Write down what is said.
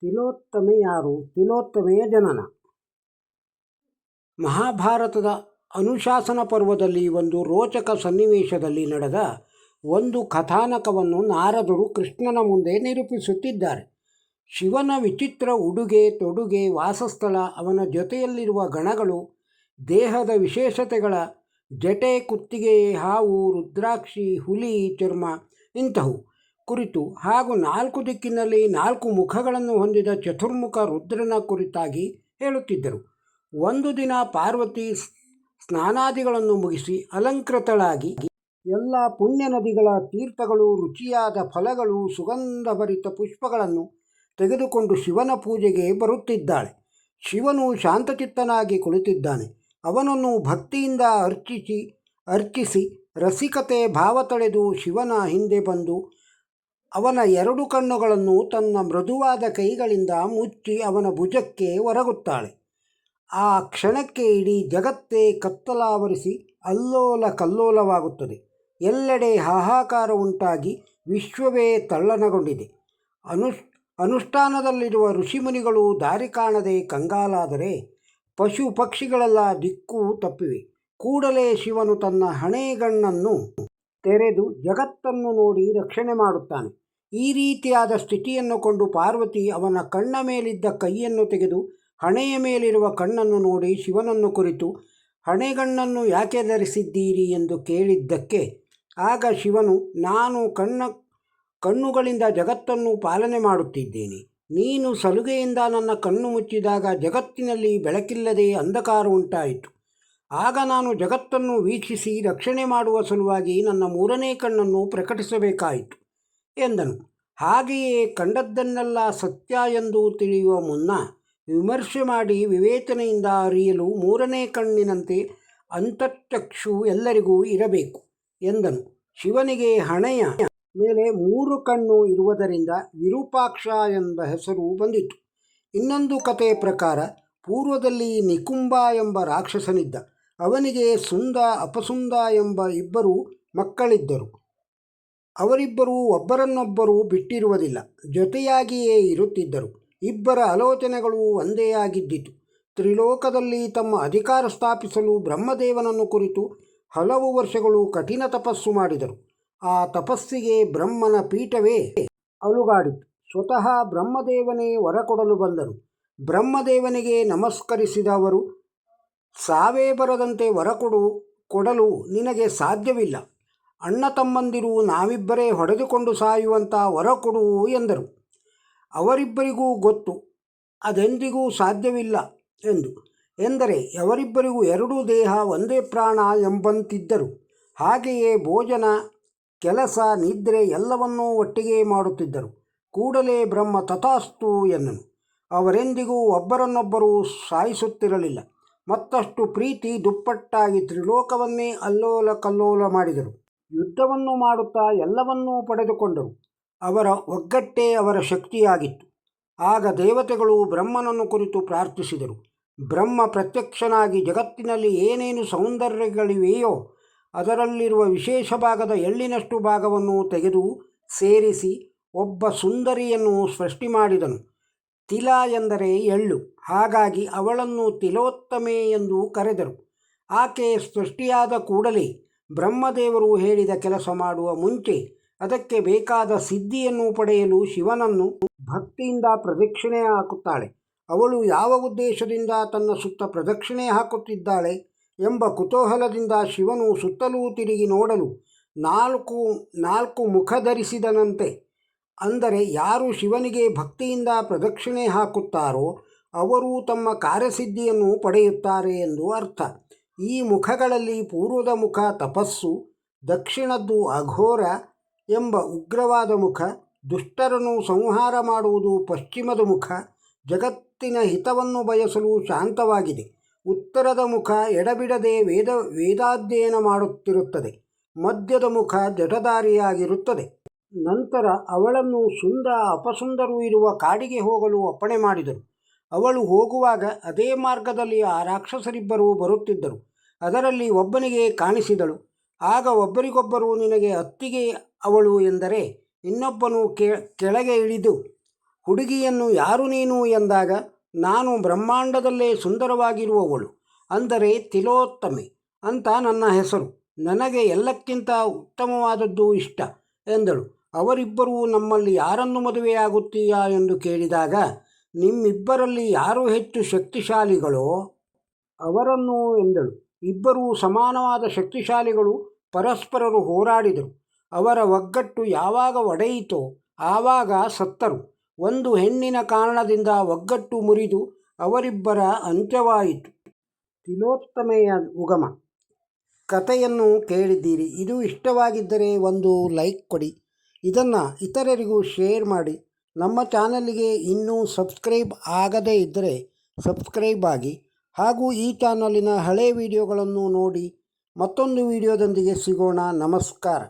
ತಿಲೋತ್ತಮೆ ಯಾರು? ತಿಲೋತ್ತಮೆಯ ಜನನ. ಮಹಾಭಾರತದ ಅನುಶಾಸನ ಪರ್ವದಲ್ಲಿ ಒಂದು ರೋಚಕ ಸನ್ನಿವೇಶದಲ್ಲಿ ನಡೆದ ಒಂದು ಕಥಾನಕವನ್ನು ನಾರದರು ಕೃಷ್ಣನ ಮುಂದೆ ನಿರೂಪಿಸುತ್ತಿದ್ದಾರೆ. ಶಿವನ ವಿಚಿತ್ರ ಉಡುಗೆ ತೊಡುಗೆ ವಾಸಸ್ಥಳ, ಅವನ ಜೊತೆಯಲ್ಲಿರುವ ಗಣಗಳು, ದೇಹದ ವಿಶೇಷತೆಗಳ, ಜಟೆ ಕುತ್ತಿಗೆ, ಹಾವು, ರುದ್ರಾಕ್ಷಿ, ಹುಲಿ, ಚರ್ಮ ಇಂತಹವು ಕುರಿತು ಹಾಗೂ ನಾಲ್ಕು ದಿಕ್ಕಿನಲ್ಲಿ ನಾಲ್ಕು ಮುಖಗಳನ್ನು ಹೊಂದಿದ ಚತುರ್ಮುಖ ರುದ್ರನ ಕುರಿತಾಗಿ ಹೇಳುತ್ತಿದ್ದರು. ಒಂದು ದಿನ ಪಾರ್ವತಿ ಸ್ನಾನಾದಿಗಳನ್ನು ಮುಗಿಸಿ ಅಲಂಕೃತಳಾಗಿ ಎಲ್ಲ ಪುಣ್ಯ ನದಿಗಳ ತೀರ್ಥಗಳು, ರುಚಿಯಾದ ಫಲಗಳು, ಸುಗಂಧಭರಿತ ಪುಷ್ಪಗಳನ್ನು ತೆಗೆದುಕೊಂಡು ಶಿವನ ಪೂಜೆಗೆ ಬರುತ್ತಿದ್ದಾಳೆ. ಶಿವನು ಶಾಂತಚಿತ್ತನಾಗಿ ಕುಳಿತಿದ್ದಾನೆ. ಅವನನ್ನು ಭಕ್ತಿಯಿಂದ ಅರ್ಚಿಸಿ ಅರ್ಚಿಸಿ ರಸಿಕತೆ ಭಾವ ತಳೆದು ಶಿವನ ಹಿಂದೆ ಬಂದು ಅವನ ಎರಡು ಕಣ್ಣುಗಳನ್ನು ತನ್ನ ಮೃದುವಾದ ಕೈಗಳಿಂದ ಮುಚ್ಚಿ ಅವನ ಭುಜಕ್ಕೆ ಒರಗುತ್ತಾಳೆ. ಆ ಕ್ಷಣಕ್ಕೆ ಇಡೀ ಜಗತ್ತೇ ಕತ್ತಲಾವರಿಸಿ ಅಲ್ಲೋಲ ಕಲ್ಲೋಲವಾಗುತ್ತದೆ ಎಲ್ಲೆಡೆ ಹಾಹಾಕಾರ ಉಂಟಾಗಿ ವಿಶ್ವವೇ ತಲ್ಲಣಗೊಂಡಿದೆ. ಅನುಷ್, ಅನುಷ್ಠಾನದಲ್ಲಿರುವ ಋಷಿಮುನಿಗಳು ದಾರಿ ಕಾಣದೆ ಕಂಗಾಲಾದರೆ ಪಶು ಪಕ್ಷಿಗಳೆಲ್ಲ ದಿಕ್ಕು ತಪ್ಪಿವೆ. ಕೂಡಲೇ ಶಿವನು ತನ್ನ ಹಣೆಗಣ್ಣನ್ನು ತೆರೆದು ಜಗತ್ತನ್ನು ನೋಡಿ ರಕ್ಷಣೆ ಮಾಡುತ್ತಾನೆ. ಈ ರೀತಿಯಾದ ಸ್ಥಿತಿಯನ್ನು ಕೊಂಡು ಪಾರ್ವತಿ ಅವನ ಕಣ್ಣ ಮೇಲಿದ್ದ ಕೈಯನ್ನು ತೆಗೆದು ಹಣೆಯ ಮೇಲಿರುವ ಕಣ್ಣನ್ನು ನೋಡಿ ಶಿವನನ್ನು ಕುರಿತು, ಹಣೆಗಣ್ಣನ್ನು ಯಾಕೆ ಧರಿಸಿದ್ದೀರಿ? ಎಂದು ಕೇಳಿದ್ದಕ್ಕೆ, ಆಗ ಶಿವನು, ನಾನು ಕಣ್ಣ, ಕಣ್ಣುಗಳಿಂದ ಜಗತ್ತನ್ನು ಪಾಲನೆ ಮಾಡುತ್ತಿದ್ದೇನೆ. ನೀನು ಸಲುಗೆಯಿಂದ ನನ್ನ ಕಣ್ಣು ಮುಚ್ಚಿದಾಗ ಜಗತ್ತಿನಲ್ಲಿ ಬೆಳಕಿಲ್ಲದೆ ಅಂಧಕಾರ ಉಂಟಾಯಿತು. ಆಗ ನಾನು ಜಗತ್ತನ್ನು ವೀಕ್ಷಿಸಿ ರಕ್ಷಣೆ ಮಾಡುವ ಸಲುವಾಗಿ ನನ್ನ ಮೂರನೇ ಕಣ್ಣನ್ನು ಪ್ರಕಟಿಸಬೇಕಾಯಿತು ಎಂದನು. ಹಾಗೆಯೇ ಕಂಡದ್ದನ್ನೆಲ್ಲ ಸತ್ಯ ಎಂದು ತಿಳಿಯುವ ಮುನ್ನ ವಿಮರ್ಶೆ ಮಾಡಿ ವಿವೇಚನೆಯಿಂದ ಅರಿಯಲು ಮೂರನೇ ಕಣ್ಣಿನಂತೆ ಅಂತಚಕ್ಷು ಎಲ್ಲರಿಗೂ ಇರಬೇಕು ಎಂದನು. ಶಿವನಿಗೆ ಹಣೆಯ ಮೇಲೆ ಮೂರು ಕಣ್ಣು ಇರುವುದರಿಂದ ವಿರೂಪಾಕ್ಷ ಎಂಬ ಹೆಸರು ಬಂದಿತು. ಇನ್ನೊಂದು ಕಥೆಯ ಪ್ರಕಾರ ಪೂರ್ವದಲ್ಲಿ ನಿಕುಂಬ ಎಂಬ ರಾಕ್ಷಸನಿದ್ದ. ಅವನಿಗೆ ಸುಂದ ಅಪಸುಂದ ಎಂಬ ಇಬ್ಬರು ಮಕ್ಕಳಿದ್ದರು. ಅವರಿಬ್ಬರೂ ಒಬ್ಬರನ್ನೊಬ್ಬರು ಬಿಟ್ಟಿರುವುದಿಲ್ಲ, ಜೊತೆಯಾಗಿಯೇ ಇರುತ್ತಿದ್ದರು. ಇಬ್ಬರ ಆಲೋಚನೆಗಳು ಒಂದೇ ಆಗಿದ್ದಿತು. ತ್ರಿಲೋಕದಲ್ಲಿ ತಮ್ಮ ಅಧಿಕಾರ ಸ್ಥಾಪಿಸಲು ಬ್ರಹ್ಮದೇವನನ್ನು ಕುರಿತು ಹಲವು ವರ್ಷಗಳು ಕಠಿಣ ತಪಸ್ಸು ಮಾಡಿದರು. ಆ ತಪಸ್ಸಿಗೆ ಬ್ರಹ್ಮನ ಪೀಠವೇ ಅಲುಗಾಡಿತು. ಸ್ವತಃ ಬ್ರಹ್ಮದೇವನೇ ಹೊರಕೊಡಲು ಬಂದರು. ಬ್ರಹ್ಮದೇವನಿಗೆ ನಮಸ್ಕರಿಸಿದವರು ಸಾವೇ ಬರದಂತೆ ವರ ಕೊಡು ಕೊಡಲು ನಿನಗೆ ಸಾಧ್ಯವಿಲ್ಲ. ಅಣ್ಣ ತಮ್ಮಂದಿರು ನಾವಿಬ್ಬರೇ ಹೊಡೆದುಕೊಂಡು ಸಾಯುವಂಥ ವರ ಕೊಡು ಎಂದರು. ಅವರಿಬ್ಬರಿಗೂ ಗೊತ್ತು, ಅದೆಂದಿಗೂ ಸಾಧ್ಯವಿಲ್ಲ ಎಂದು. ಎಂದರೆ ಅವರಿಬ್ಬರಿಗೂ ಎರಡೂ ದೇಹ ಒಂದೇ ಪ್ರಾಣ ಎಂಬಂತಿದ್ದರು. ಹಾಗೆಯೇ ಭೋಜನ, ಕೆಲಸ, ನಿದ್ರೆ ಎಲ್ಲವನ್ನೂ ಒಟ್ಟಿಗೆ ಮಾಡುತ್ತಿದ್ದರು. ಕೂಡಲೇ ಬ್ರಹ್ಮ ತಥಾಸ್ತು ಎನ್ನನು. ಅವರೆಂದಿಗೂ ಒಬ್ಬರನ್ನೊಬ್ಬರು ಸಾಯಿಸುತ್ತಿರಲಿಲ್ಲ. ಮತ್ತಷ್ಟು ಪ್ರೀತಿ ದುಪ್ಪಟ್ಟಾಗಿ ತ್ರಿಲೋಕವನ್ನೇ ಅಲ್ಲೋಲ ಕಲ್ಲೋಲ ಮಾಡಿದರು. ಯುದ್ಧವನ್ನು ಮಾಡುತ್ತಾ ಎಲ್ಲವನ್ನೂ ಪಡೆದುಕೊಂಡರು. ಅವರ ಒಗ್ಗಟ್ಟೇ ಅವರ ಶಕ್ತಿಯಾಗಿತ್ತು. ಆಗ ದೇವತೆಗಳು ಬ್ರಹ್ಮನನ್ನು ಕುರಿತು ಪ್ರಾರ್ಥಿಸಿದರು. ಬ್ರಹ್ಮ ಪ್ರತ್ಯಕ್ಷನಾಗಿ ಜಗತ್ತಿನಲ್ಲಿ ಏನೇನು ಸೌಂದರ್ಯಗಳಿವೆಯೋ ಅದರಲ್ಲಿರುವ ವಿಶೇಷ ಭಾಗದ ಎಳ್ಳಿನಷ್ಟು ಭಾಗವನ್ನು ತೆಗೆದು ಸೇರಿಸಿ ಒಬ್ಬ ಸುಂದರಿಯನ್ನು ಸೃಷ್ಟಿ ಮಾಡಿದನು. ತಿಲ ಎಂದರೆ ಎಳ್ಳು. ಹಾಗಾಗಿ ಅವಳನ್ನು ತಿಲೋತ್ತಮೆ ಎಂದು ಕರೆದರು. ಆಕೆ ಸೃಷ್ಟಿಯಾದ ಕೂಡಲೇ ಬ್ರಹ್ಮದೇವರು ಹೇಳಿದ ಕೆಲಸ ಮಾಡುವ ಮುಂಚೆ ಅದಕ್ಕೆ ಬೇಕಾದ ಸಿದ್ಧಿಯನ್ನು ಪಡೆಯಲು ಶಿವನನ್ನು ಭಕ್ತಿಯಿಂದ ಪ್ರದಕ್ಷಿಣೆ ಹಾಕುತ್ತಾಳೆ. ಅವಳು ಯಾವ ಉದ್ದೇಶದಿಂದ ತನ್ನ ಸುತ್ತ ಪ್ರದಕ್ಷಿಣೆ ಹಾಕುತ್ತಿದ್ದಾಳೆ ಎಂಬ ಕುತೂಹಲದಿಂದ ಶಿವನು ಸುತ್ತಲೂ ತಿರುಗಿ ನೋಡಲು ನಾಲ್ಕು ನಾಲ್ಕು ಮುಖ ಧರಿಸಿದನಂತೆ. ಅಂದರೆ ಯಾರು ಶಿವನಿಗೆ ಭಕ್ತಿಯಿಂದ ಪ್ರದಕ್ಷಿಣೆ ಹಾಕುತ್ತಾರೋ ಅವರು ತಮ್ಮ ಕಾರ್ಯಸಿದ್ಧಿಯನ್ನು ಪಡೆಯುತ್ತಾರೆ ಎಂದು ಅರ್ಥ. ಈ ಮುಖಗಳಲ್ಲಿ ಪೂರ್ವದ ಮುಖ ತಪಸ್ಸು, ದಕ್ಷಿಣದ್ದು ಅಘೋರ ಎಂಬ ಉಗ್ರವಾದ ಮುಖ, ದುಷ್ಟರನ್ನು ಸಂಹಾರ ಮಾಡುವುದು ಪಶ್ಚಿಮದ ಮುಖ, ಜಗತ್ತಿನ ಹಿತವನ್ನು ಬಯಸಲು ಶಾಂತವಾಗಿದೆ. ಉತ್ತರದ ಮುಖ ಎಡಬಿಡದೆ ವೇದ, ವೇದಾಧ್ಯಯನ ಮಾಡುತ್ತಿರುತ್ತದೆ. ಮಧ್ಯದ ಮುಖ ಜಟದಾರಿಯಾಗಿರುತ್ತದೆ ನಂತರ ಅವಳನ್ನು ಸುಂದ ಅಪಸುಂದರು ಇರುವ ಕಾಡಿಗೆ ಹೋಗಲು ಅಪ್ಪಣೆ ಮಾಡಿದರು. ಅವಳು ಹೋಗುವಾಗ ಅದೇ ಮಾರ್ಗದಲ್ಲಿ ಆ ರಾಕ್ಷಸರಿಬ್ಬರು ಬರುತ್ತಿದ್ದರು. ಅದರಲ್ಲಿ ಒಬ್ಬನಿಗೆ ಕಾಣಿಸಿದಳು. ಆಗ ಒಬ್ಬರಿಗೊಬ್ಬರು, ನಿನಗೆ ಅತ್ತಿಗೆ ಅವಳು ಎಂದರೆ ಇನ್ನೊಬ್ಬನು ಕೆಳಗೆ ಇಳಿದು, ಹುಡುಗಿಯನ್ನು ಯಾರು ನೀನು ಎಂದಾಗ ನಾನು ಬ್ರಹ್ಮಾಂಡದಲ್ಲೇ ಸುಂದರವಾಗಿರುವವಳು. ಅಂದರೆ ತಿಲೋತ್ತಮೆ ಅಂತ ನನ್ನ ಹೆಸರು. ನನಗೆ ಎಲ್ಲಕ್ಕಿಂತ ಉತ್ತಮವಾದದ್ದು ಇಷ್ಟ ಎಂದಳು. ಅವರಿಬ್ಬರೂ ನಮ್ಮಲ್ಲಿ ಯಾರನ್ನು ಮದುವೆಯಾಗುತ್ತೀಯಾ ಎಂದು ಕೇಳಿದಾಗ, ನಿಮ್ಮಿಬ್ಬರಲ್ಲಿ ಯಾರು ಹೆಚ್ಚು ಶಕ್ತಿಶಾಲಿಗಳೋ ಅವರನ್ನು ಎಂದಳು. ಇಬ್ಬರೂ ಸಮಾನವಾದ ಶಕ್ತಿಶಾಲಿಗಳು ಪರಸ್ಪರರು ಹೋರಾಡಿದರು. ಅವರ ಒಗ್ಗಟ್ಟು ಯಾವಾಗ ಒಡೆಯಿತೋ ಆವಾಗ ಸತ್ತರು. ಒಂದು ಹೆಣ್ಣಿನ ಕಾರಣದಿಂದ ಒಗ್ಗಟ್ಟು ಮುರಿದು ಅವರಿಬ್ಬರ ಅಂತ್ಯವಾಯಿತು. ತಿಲೋತ್ತಮೆಯ ಉಗಮ. ಕಥೆಯನ್ನು ಕೇಳಿದ್ದೀರಿ. ಇದು ಇಷ್ಟವಾಗಿದ್ದರೆ ಒಂದು ಲೈಕ್ ಕೊಡಿ. ಇದನ್ನು ಇತರರಿಗೂ ಶೇರ್ ಮಾಡಿ. ನಮ್ಮ ಚಾನಲ್ಗೆ ಇನ್ನೂ ಸಬ್ಸ್ಕ್ರೈಬ್ ಆಗದೇ ಇದ್ದರೆ ಸಬ್ಸ್ಕ್ರೈಬ್ ಆಗಿ. ಹಾಗೂ ಈ ಚಾನಲಿನ ಹಳೆ ವಿಡಿಯೋಗಳನ್ನು ನೋಡಿ ಮತ್ತೊಂದು ವಿಡಿಯೋದೊಂದಿಗೆ ಸಿಗೋಣ. ನಮಸ್ಕಾರ.